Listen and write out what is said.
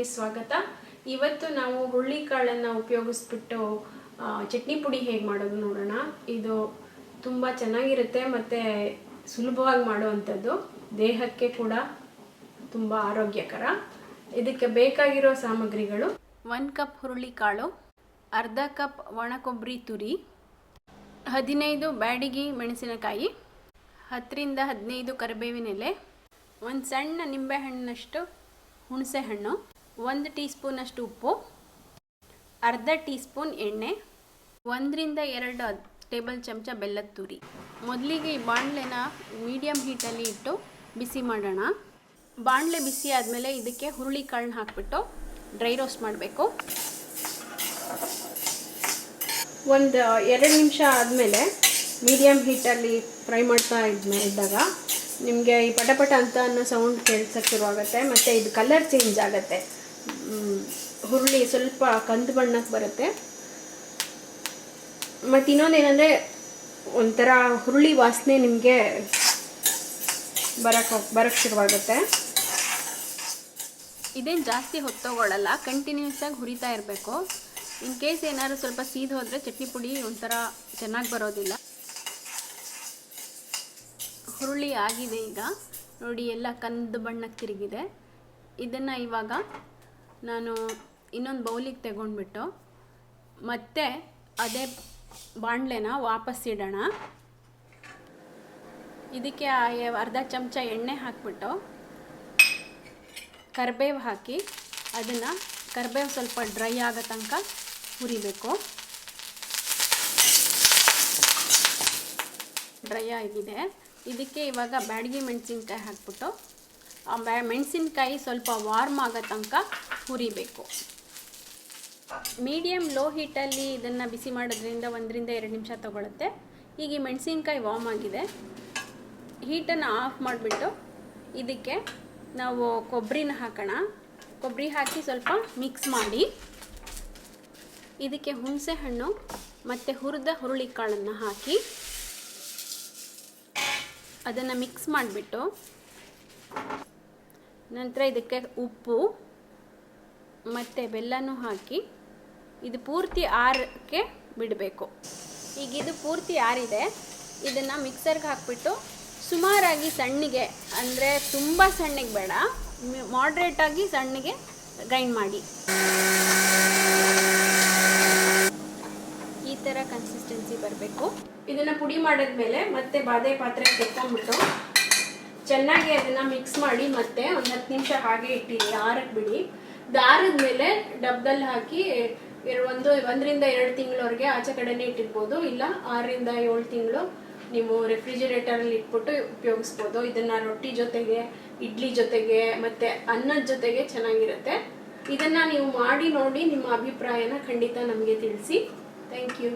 ಚಾನಲ್ಗೆ ಸ್ವಾಗತ. ಇವತ್ತು ನಾವು ಹುರುಳಿಕಾಳನ್ನು ಉಪಯೋಗಿಸ್ಬಿಟ್ಟು ಚಟ್ನಿ ಪುಡಿ ಹೇಗೆ ಮಾಡೋದು ನೋಡೋಣ. ಇದು ತುಂಬ ಚೆನ್ನಾಗಿರುತ್ತೆ ಮತ್ತು ಸುಲಭವಾಗಿ ಮಾಡುವಂಥದ್ದು. ದೇಹಕ್ಕೆ ಕೂಡ ತುಂಬ ಆರೋಗ್ಯಕರ. ಇದಕ್ಕೆ ಬೇಕಾಗಿರೋ ಸಾಮಗ್ರಿಗಳು. ಒನ್ ಕಪ್ ಹುರುಳಿಕಾಳು ಅರ್ಧ ಕಪ್ ಒಣ ಕೊಬ್ಬರಿ ತುರಿ, ಹದಿನೈದು ಬ್ಯಾಡಿಗೆ ಮೆಣಸಿನಕಾಯಿ, ಹತ್ತರಿಂದ ಹದಿನೈದು ಕರಿಬೇವಿನೆಲೆ ಒಂದು ಸಣ್ಣ ನಿಂಬೆಹಣ್ಣಿನಷ್ಟು ಹುಣಸೆ ಹಣ್ಣು ಒಂದು ಟೀ ಸ್ಪೂನಷ್ಟು ಉಪ್ಪು, ಅರ್ಧ ಟೀ ಸ್ಪೂನ್ ಎಣ್ಣೆ, ಒಂದರಿಂದ ಎರಡು ಟೇಬಲ್ ಚಮಚ ಬೆಲ್ಲದ ತುರಿ. ಮೊದಲಿಗೆ ಈ ಬಾಣಲೆನ ಮೀಡಿಯಮ್ ಹೀಟಲ್ಲಿ ಇಟ್ಟು ಬಿಸಿ ಮಾಡೋಣ. ಬಾಣಲೆ ಬಿಸಿ ಆದಮೇಲೆ ಇದಕ್ಕೆ ಹುರುಳಿ ಕಾಳನ್ನ ಹಾಕ್ಬಿಟ್ಟು ಡ್ರೈ ರೋಸ್ಟ್ ಮಾಡಬೇಕು. ಒಂದು ಎರಡು ನಿಮಿಷ ಆದಮೇಲೆ ಮೀಡಿಯಮ್ ಹೀಟಲ್ಲಿ ಫ್ರೈ ಮಾಡ್ತಾ ಇದ್ಮೇಲೆ ಇದ್ದಾಗ ನಿಮಗೆ ಈ ಪಟಪಟ ಅಂತ ಅನ್ನೋ ಸೌಂಡ್ ಕೇಳಿಸೋಕೆ ಶುರುವಾಗುತ್ತೆ ಮತ್ತು ಇದು ಕಲರ್ ಚೇಂಜ್ ಆಗುತ್ತೆ. ಹುರುಳಿ ಸ್ವಲ್ಪ ಕಂದು ಬಣ್ಣಕ್ಕೆ ಬರುತ್ತೆ. ಮತ್ತು ಇನ್ನೊಂದೇನೆಂದರೆ ಒಂಥರ ಹುರುಳಿ ವಾಸನೆ ನಿಮಗೆ ಬರಕ್ಕೆ ಬರಕ್ಕೆ ಶುರುವಾಗುತ್ತೆ. ಇದೇನು ಜಾಸ್ತಿ ಹೊತ್ತೋಗೊಳ್ಳಲ್ಲ ಕಂಟಿನ್ಯೂಸ್ ಆಗಿ ಹುರಿತಾ ಇರಬೇಕು. ಇನ್ ಕೇಸ್ ಏನಾದ್ರು ಸ್ವಲ್ಪ ಸೀದ್ ಹೋದರೆ ಚಟ್ನಿ ಪುಡಿ ಒಂಥರ ಚೆನ್ನಾಗಿ ಬರೋದಿಲ್ಲ. ಹುರುಳಿ ಆಗಿದೆ ಈಗ. ನೋಡಿ, ಎಲ್ಲ ಕಂದು ಬಣ್ಣಕ್ಕೆ ತಿರುಗಿದೆ. ಇದನ್ನು ಇವಾಗ ನಾನು ಇನ್ನೊಂದು ಬೌಲಿಗೆ ತಗೊಂಡ್ಬಿಟ್ಟು ಮತ್ತೆ ಅದೇ ಬಾಣಲೆನ ವಾಪಸ್ ಇಡೋಣ. ಇದಕ್ಕೆ ಅರ್ಧ ಚಮಚ ಎಣ್ಣೆ ಹಾಕ್ಬಿಟ್ಟು ಕರಿಬೇವು ಹಾಕಿ ಅದನ್ನು ಕರಿಬೇವು ಸ್ವಲ್ಪ ಡ್ರೈ ಆಗೋ ತನಕ ಹುರಿಬೇಕು. ಡ್ರೈ ಆಗಿದೆ. ಇದಕ್ಕೆ ಇವಾಗ ಬ್ಯಾಡಗಿ ಮೆಣಸಿನ್ಕಾಯಿ ಹಾಕ್ಬಿಟ್ಟು ಮೆಣಸಿನ್ಕಾಯಿ ಸ್ವಲ್ಪ ವಾರ್ಮ್ ಆಗೋ ತನಕ ಹುರಿಬೇಕು. ಮೀಡಿಯಮ್ ಲೋ ಹೀಟಲ್ಲಿ ಇದನ್ನು ಬಿಸಿ ಮಾಡೋದ್ರಿಂದ ಒಂದರಿಂದ ಎರಡು ನಿಮಿಷ ತೊಗೊಳುತ್ತೆ. ಈಗ ಈ ಮೆಣಸಿನ್ಕಾಯಿ ವಾರ್ಮ್ ಆಗಿದೆ. ಹೀಟನ್ನು ಆಫ್ ಮಾಡಿಬಿಟ್ಟು ಇದಕ್ಕೆ ನಾವು ಕೊಬ್ಬರಿನ ಹಾಕೋಣ. ಕೊಬ್ಬರಿ ಹಾಕಿ ಸ್ವಲ್ಪ ಮಿಕ್ಸ್ ಮಾಡಿ. ಇದಕ್ಕೆ ಹುಣಸೆ ಹಣ್ಣು ಮತ್ತು ಹುರಿದ ಹುರುಳಿಕಾಳನ್ನು ಹಾಕಿ ಅದನ್ನು ಮಿಕ್ಸ್ ಮಾಡಿಬಿಟ್ಟು ನಂತರ ಇದಕ್ಕೆ ಉಪ್ಪು, ಮತ್ತು ಬೆಲ್ಲನೂ ಹಾಕಿ ಇದು ಪೂರ್ತಿ ಆರಕ್ಕೆ ಬಿಡಬೇಕು. ಈಗ ಇದು ಪೂರ್ತಿ ಆರಿದೆ. ಇದನ್ನು ಮಿಕ್ಸರ್ಗೆ ಹಾಕ್ಬಿಟ್ಟು ಸುಮಾರಾಗಿ ಸಣ್ಣಗೆ, ಅಂದರೆ ತುಂಬ ಸಣ್ಣಗೆ ಬೇಡ ಮಾಡ್ರೇಟಾಗಿ ಸಣ್ಣಗೆ ಗ್ರೈಂಡ್ ಮಾಡಿ. ಈ ಥರ ಕನ್ಸಿಸ್ಟೆನ್ಸಿ ಬರಬೇಕು. ಇದನ್ನು ಪುಡಿ ಮಾಡಿದ್ಮೇಲೆ ಮತ್ತೆ ಬಾದೆ ಪಾತ್ರೆಗೆ ತೆಕ್ಕೊಂಡ್ಬಿಟ್ಟು ಚೆನ್ನಾಗಿ ಅದನ್ನು ಮಿಕ್ಸ್ ಮಾಡಿ ಮತ್ತೆ ಒಂದು ಹತ್ತು ನಿಮಿಷ ಹಾಗೆ ಇಟ್ಟಿರಿ ಆರಕ್ಕೆ ಬಿಡಿ. ದಾರದ ಮೇಲೆ ಡಬ್ಬದಲ್ಲಿ ಹಾಕಿ ಒಂದು, ಒಂದರಿಂದ ಎರಡು ತಿಂಗಳವರೆಗೆ ಆಚೆ ಕಡೆನೇ ಇಟ್ಟಿರ್ಬೋದು. ಇಲ್ಲ, ಆರರಿಂದ ಏಳು ತಿಂಗಳು ನೀವು ರೆಫ್ರಿಜಿರೇಟರಲ್ಲಿ ಇಟ್ಬಿಟ್ಟು ಉಪಯೋಗಿಸ್ಬೋದು. ಇದನ್ನು ರೊಟ್ಟಿ ಜೊತೆಗೆ, ಇಡ್ಲಿ ಜೊತೆಗೆ, ಮತ್ತು ಅನ್ನದ ಜೊತೆಗೆ ಚೆನ್ನಾಗಿರುತ್ತೆ. ಇದನ್ನು ನೀವು ಮಾಡಿ ನೋಡಿ ನಿಮ್ಮ ಅಭಿಪ್ರಾಯನ ಖಂಡಿತ ನಮಗೆ ತಿಳಿಸಿ. Thank you